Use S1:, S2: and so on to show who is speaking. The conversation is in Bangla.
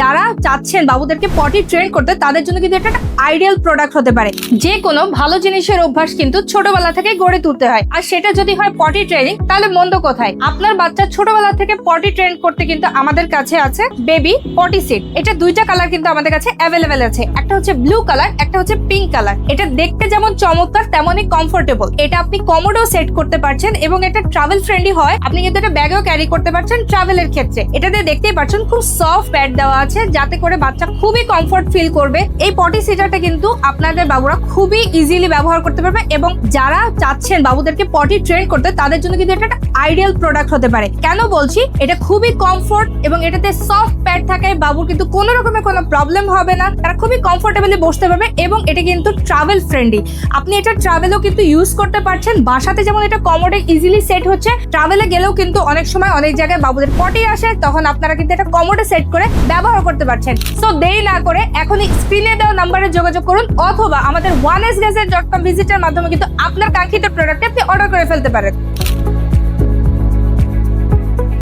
S1: যারা চাচ্ছেন বাবুদেরকে পটি ট্রেন করতে, তাদের জন্য কিন্তু এটা একটা আইডিয়াল প্রোডাক্ট হতে পারে। যে কোনো ভালো জিনিসের অভ্যাস কিন্তু ছোটবেলা থেকে গড়ে তুলতে হয়। আর সেটা যদি হয় পটি ট্রেনিং তাহলে মন্দ কোথায়? আপনার বাচ্চা ছোটবেলা থেকে পটি ট্রেন করতে কিন্তু আমাদের কাছে আছে বেবি পটি সিট এটা দুইটা কালার কিন্তু আমাদের কাছে অ্যাভেলেবেল আছে। একটা হচ্ছে ব্লু কালার একটা হচ্ছে পিঙ্ক কালার এটা দেখতে যেমন চমৎকার, তেমনই কমফোর্টেবল এটা আপনি কমোডও সেট করতে পারছেন এবং এটা ট্রাভেল ফ্রেন্ডলি হয়। আপনি কিন্তু এটা ব্যাগেও ক্যারি করতে পারছেন ট্রাভেলের ক্ষেত্রে। এটা দিয়ে দেখতেই পাচ্ছেন খুব সফট প্যাড দেওয়া আছে, যাতে করে বাচ্চা খুবই কমফোর্ট ফিল করবে। এই পটি সিটারটা কিন্তু আপনাদের বাবুরা খুবই ইজিলি ব্যবহার করতে পারবে এবং যারা চাচ্ছেন বাবুদেরকে পটি ট্রেন করতে, তাদের জন্য কিন্তু এটা একটা আইডিয়াল প্রোডাক্ট হতে পারে। কেন বলছি? এটা খুবই কমফোর্ট এবং এটাতে সফট প্যাড থাকায় বাবুর কিন্তু কোনো রকমের কোনো প্রবলেম হবে না। তারা খুবই কমফোর্টেবলি বসতে পারবে এবং এটা কিন্তু ট্রাভেল ফ্রেন্ডলি আপনি এটা ট্রাভেলও কিন্তু ইউজ করতে পারছেন। বাসাতে যেমন এটা কমোডে ইজিলি সেট হচ্ছে ট্রাভেলে গেলেও কিন্তু অনেক সময় অনেক জায়গায় বাবুদের পটি আসে, তখন আপনারা কিন্তু এটা কমোডে সেট করে ব্যবহার করতে পারছেন। সো দেরি না করে এখনই স্ক্রিনে দেওয়া নাম্বারে যোগাযোগ করুন অথবা আমাদের one S gadget dot com ভিজিটের মাধ্যমে কিন্তু আপনার কাঙ্ক্ষিত প্রোডাক্ট আপনি অর্ডার করে ফেলতে পারেন।